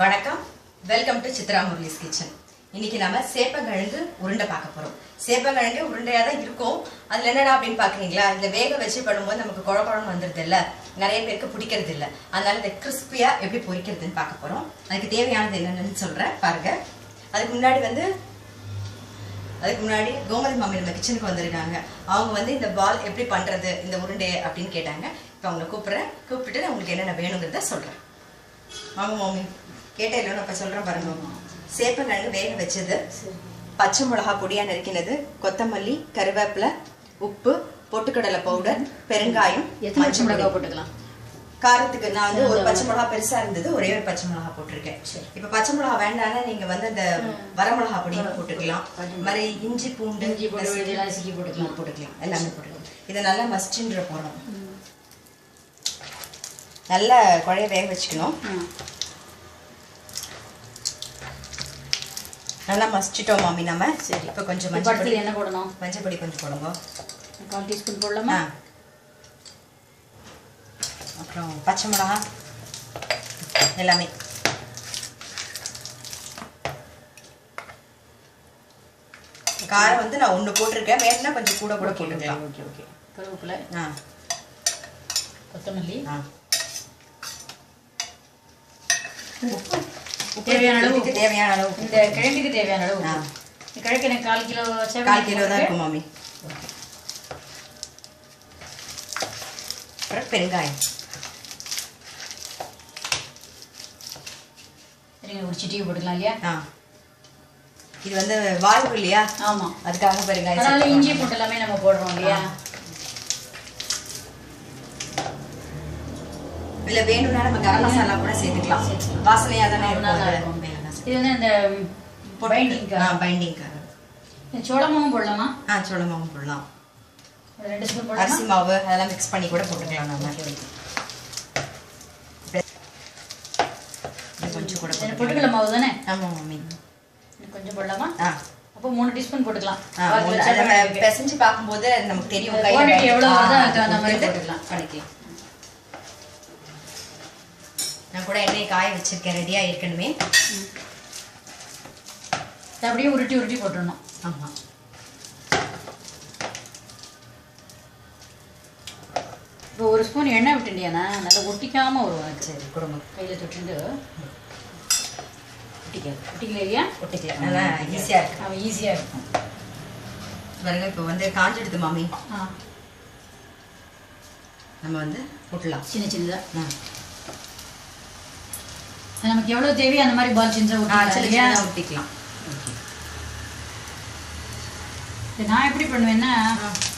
வணக்கம். Welcome to Chitra Murali's kitchen இன்னைக்கு நாம சேப்பங்கிழங்கு உருண்டை பார்க்க போறோம். சேப்பங்கிழங்கு உருண்டையா தான் இருக்கும். அதுல என்னடா அப்படின்னு பாக்குறீங்களா இந்த வேக வச்சு பண்ணும்போது நமக்கு குழ குழம்பு வந்துருது இல்ல நிறைய பேருக்கு பிடிக்கிறது இல்ல அதனால இந்த கிறிஸ்பியா எப்படி பொரிக்கிறதுன்னு பார்க்க போறோம். அதுக்கு தேவையானது என்னென்னு சொல்றேன். பாருங்க. அதுக்கு முன்னாடி வந்து அதுக்கு முன்னாடி கோமதி மாமி நம்ம கிச்சனுக்கு வந்திருக்காங்க. அவங்க வந்து இந்த பால் எப்படி பண்றது இந்த உருண்டை அப்படின்னு கேட்டாங்க. இப்போ அவங்கள கூப்பிடுறேன். கூப்பிட்டு நான் உங்களுக்கு என்னென்ன வேணுங்கிறத சொல்றேன். ஆமாம் மாமி. கேட்ட இல்லைன்னு அப்ப சொல்றேன் பாருங்க. சேப்பங்கிழங்கு வேக வச்சது. பச்சை மிளகா பொடியா நறுக்கினது. கொத்தமல்லி கருவேப்பிலை உப்பு பொட்டுக்கடலை பவுடர் பெருங்காயம் பச்சை மிளகா பொடி. போட்டுக்கலாம்? காரத்துக்கு நான் வந்து ஒரு பச்சை மிளகா பெருசா இருந்தது ஒரே ஒரு பச்சை மிளகா போட்டிருக்கேன். இப்ப பச்சை மிளகா வேண்டாம்னா நீங்க வந்து அந்த வரமிளகா பொடியை போட்டுக்கலாம். மாதிரி இஞ்சி பூண்டு இஞ்சி பூண்டு போட்டுக்கலாம். போட்டுக்கலாம். எல்லாமே போட்டுக்கலாம். இதை நல்லா மஸ்டின்ற போறோம். நல்லா குழைய வேக வச்சுக்கணும். நல்லா மஸ்டிட்டோம் மாமி நம்ம. சரி. இப்போ கொஞ்சம் மஞ்சள் பொடி. என்ன போடணும். மஞ்சள் பொடி கொஞ்சம் போடுங்க. கால் டீஸ்பூன் போடலாமா? அப்புறம் பச்சை மிளகா. எல்லாமே. காரம் வந்து நான் ஒன்று போட்டிருக்கேன். வேணும்னா கொஞ்சம் கூட கூட போட்டுக்கலாம். Okay okay. கருவேப்பிலை ஆ. கொத்தமல்லி. ஆ. உப்பு. தேவையான அளவு தேவையான அளவு. இந்த கிழங்குக்கு தேவையான அளவு. இந்த கிழங்கு எனக்கு கால் கிலோ கால் கிலோ தான் இருக்கும் மாமி பெருங்காயம். சரிங்க ஒரு சிட்டியை போட்டுக்கலாம் இல்லையா? ஆ. இது வந்து வாய்வு இல்லையா? ஆமா. அதுக்காக பெருங்காயம் அதனால. இஞ்சி போட்டு எல்லாமே நம்ம போடுறோம் இல்லையா? ஆ. இதுல வேணும்னா நம்ம கரம் மசாலா கூட சேர்த்துக்கலாம். வாசனையா தானே இருக்கும். இது வந்து இந்த பைண்டிங் ஆ பைண்டிங்காக சோளமாவும் போடலாமா? ஆ சோள மாவு போடலாம் ரெண்டு ஸ்பூன் அரிசி போடலாமா மாவு அதெல்லாம் மிக்ஸ் பண்ணி கூட போட்டுக்கலாம் நம்ம. இது கொஞ்சம் கூட. பொட்டுக்கடலை மாவு தானே? ஆமா மம்மி. இது கொஞ்சம் போடலாமா? ஆ. அப்போ மூணு டீஸ்பூன் போட்டுக்கலாம். பிசைஞ்சு பார்க்கும்போது நமக்கு தெரியும் எவ்வளவு வருதோ தகுந்த மாதிரி போட்டுக்கலாம். பண்ணிக்கலாம். நான் கூட எண்ணெய் காய வச்சிருக்கேன் ரெடியா ஏற்கனவே அப்படியே உருட்டி உருட்டி போட்டுடணும். ஆமா. இப்போ ஒரு ஸ்பூன் எண்ணெய் விட்டுண்டியானா நல்லா ஒட்டிக்காம வரும் எனக்கு. சரி கொடுங்க கையில் தொட்டுண்டு. ஒட்டிக்காது ஒட்டிக்கல இல்லையா? ஒட்டிக்கலாம் நல்லா ஈஸியா இருக்கு அவன் ஈஸியாக இருக்கும். பாருங்க இப்போ வந்து காஞ்சிடுது மாமி. ஆ. நம்ம வந்து போட்டலாம் சின்ன சின்னதாக ஆ. நமக்கு எவ்வளோ தேவையோ அந்த மாதிரி பால் சின்ன சின்னதா ஒட்டிக்கலாம் இது நான் எப்படி பண்ணுவேன்னா.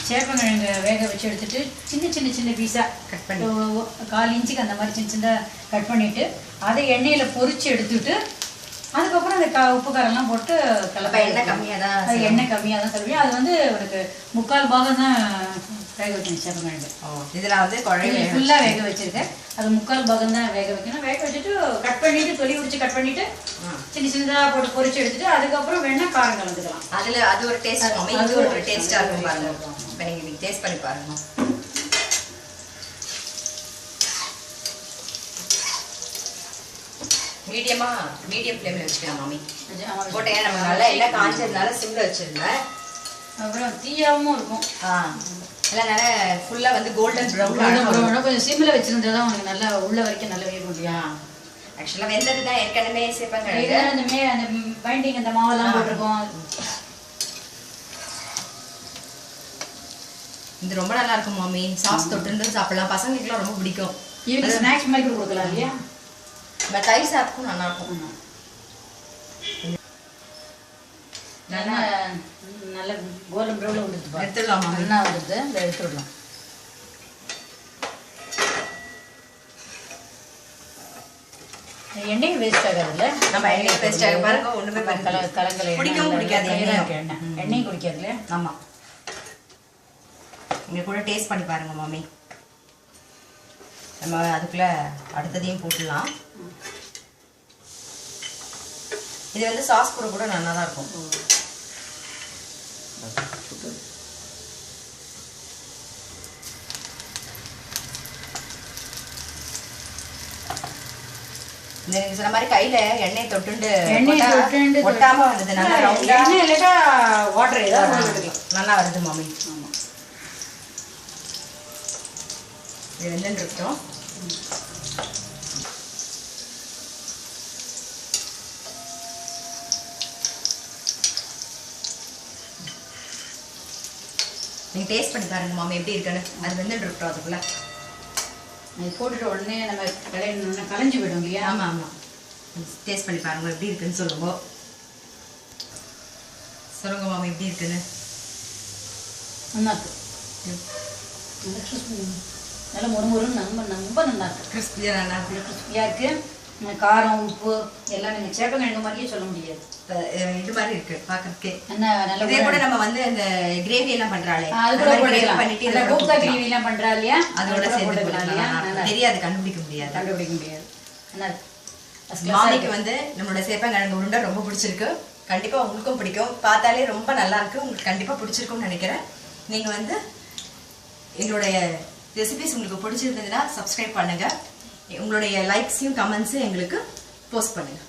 சேப்பங்கிழங்கு வேக வச்சு எடுத்துட்டு சின்ன சின்ன சின்ன பீஸாக கட் பண்ணி கால் இன்ச்சுக்கு அந்த மாதிரி சின்ன சின்னதாக கட் பண்ணிட்டு அதை எண்ணெயில் பொரிச்சு எடுத்துட்டு அதுக்கப்புறம் அந்த க உப்பு காரம்லாம் போட்டு கலப்பை எண்ணெய் கம்மியா தான் எண்ணெய் கம்மியாக தான் தருவேன் அது வந்து உனக்கு முக்கால் பாகம் தான் வேக வைக்கணும் ஓ இதுல வந்து குழம்பு ஃபுல்லாக வேக வச்சிருக்கேன். அது முக்கால் பாகம் தான் வேக வைக்கணும். வேக வச்சுட்டு கட் பண்ணிட்டு தொலி உரிச்சு கட் பண்ணிட்டு சின்ன சின்னதாக போட்டு பொரிச்சு எடுத்துட்டு அதுக்கப்புறம் வேணா காரம் கலந்துக்கலாம். அதுல அது ஒரு டேஸ்ட் அது இது ஒரு ஒரு taste. டேஸ்டா இருக்கும் பாருங்க. இப்போ நீங்க நீங்க டேஸ்ட் பண்ணி பாருங்க. மீடியமா மீடியம் ஃப்ளேம்ல வச்சுக்கலாம் மாமி. போட்டேன் நம்ம நல்லா எண்ணெய் காஞ்சதுனால சிம்ல வச்சிருந்தேன். அப்புறம் தீயாவும் இருக்கும். ஆ எல்லாம் நல்லா ஃபுல்லா வந்து கோல்டன் ப்ரௌன் கொஞ்சம் சிம்மில் வச்சிருந்தா தான் உனக்கு நல்லா உள்ள வரைக்கும் நல்லா வேக முடியும் ஆக்சுவலா வெந்தது தான் ஏற்கனவே இதெல்லாம் அந்த மே அந்த பைண்டிங் அந்த மாவெல்லாம் போட்டிருக்கோம். இது ரொம்ப நல்லா இருக்கும் மாமி. சாஸ் தொட்டு சாப்பிடலாம். பசங்களுக்குலாம் ரொம்ப பிடிக்கும். ஈவினிங் ஸ்நாக்ஸ் மாதிரி கூட கொடுக்கலாம் இல்லையா? பட் தயிர் சாதத்துக்கும் நல்லா இருக்கும். நல்லா நல்ல கோல்டன் ப்ரௌனில் வந்துடுது. எடுத்துடலாம்? நல்லா வந்துடுது இந்த எடுத்து விடலாம். எண்ணெய் வேஸ்ட் ஆகாதுல்ல? நம்ம எண்ணெய் waste ஆகாது. பாருங்க, ஒண்ணுமே கல. கலங்கல குடிக்கவும் குடிக்காது. எண்ணெய் எண்ணெயும் குடிக்காது இல்லையா ஆமா. நீங்க கூட டேஸ்ட் பண்ணி பாருங்க மாமி. நம்ம அதுக்குள்ள அடுத்ததையும் போட்டுடலாம். இது வந்து சாஸ் கூட கூட நல்லா தான் இருக்கும். இந்த நீங்க சொன்ன மாதிரி கையில எண்ணெய் தொட்டுண்டு எண்ணெய் போட்டா தொட்டுண்டு ஒட்டாம வந்தது நல்லா ரவுண்டா எண்ணெய் இல்லாட்டா வாட்டர் நல்லா வருது மாமி. ஆமா. இது வெந்துட்டு இருக்கட்டும் நீங்க டேஸ்ட் பண்ணி பாருங்க மாமி எப்படி இருக்குன்னு. அது வெந்துட்டு இருக்கட்டும் அதுக்குள்ள. அது போட்டுட்டு உடனே நம்ம கலையணும்னா கலைஞ்சு போயிடும் இல்லையா? ஆமா ஆமா. டேஸ்ட் பண்ணி பாருங்க எப்படி இருக்குன்னு சொல்லுங்க. சொல்லுங்க மாமி எப்படி இருக்குன்னு. நல்லா இருக்கு நல்லா கிறிஸ்பி நல்லா மொறு மொறுன்னு ரொம்ப ரொம்ப நல்லா இருக்கு கிறிஸ்பியா நல்லா இருக்கு கிறிஸ்பியாக இருக்கு. இந்த காரம் உப்பு எல்லாம் நீங்கள் சேப்பங்கிழங்கு மாதிரியே சொல்ல முடியாது. இது மாதிரி இருக்கு பாக்குறதுக்கே. என்ன நல்ல இதே கூட நம்ம வந்து இந்த கிரேவி எல்லாம் பண்றாளே. அது கூட பண்ணிட்டு இதோட கோப்தா. கிரேவி எல்லாம் பண்றா இல்லையா? அதோட சேர்த்து இருக்கு. தெரியாது கண்டுபிடிக்க முடியாது. கண்டுபிடிக்க முடியாது. மாமிக்கு. வந்து நம்மளோட சேப்பங்கிழங்கு உருண்டை ரொம்ப பிடிச்சிருக்கு. கண்டிப்பா உங்களுக்கும் பிடிக்கும். பார்த்தாலே ரொம்ப நல்லா இருக்கு. உங்களுக்கு கண்டிப்பா பிடிச்சிருக்கும்னு நினைக்கிறேன். நீங்க வந்து எங்களுடைய ரெசிபிஸ் உங்களுக்கு பிடிச்சிருந்ததுன்னா சப்ஸ்கிரைப் பண்ணுங்க. உங்களுடைய லைக்ஸையும் கமெண்ட்ஸையும் எங்களுக்கு போஸ்ட் பண்ணுங்கள்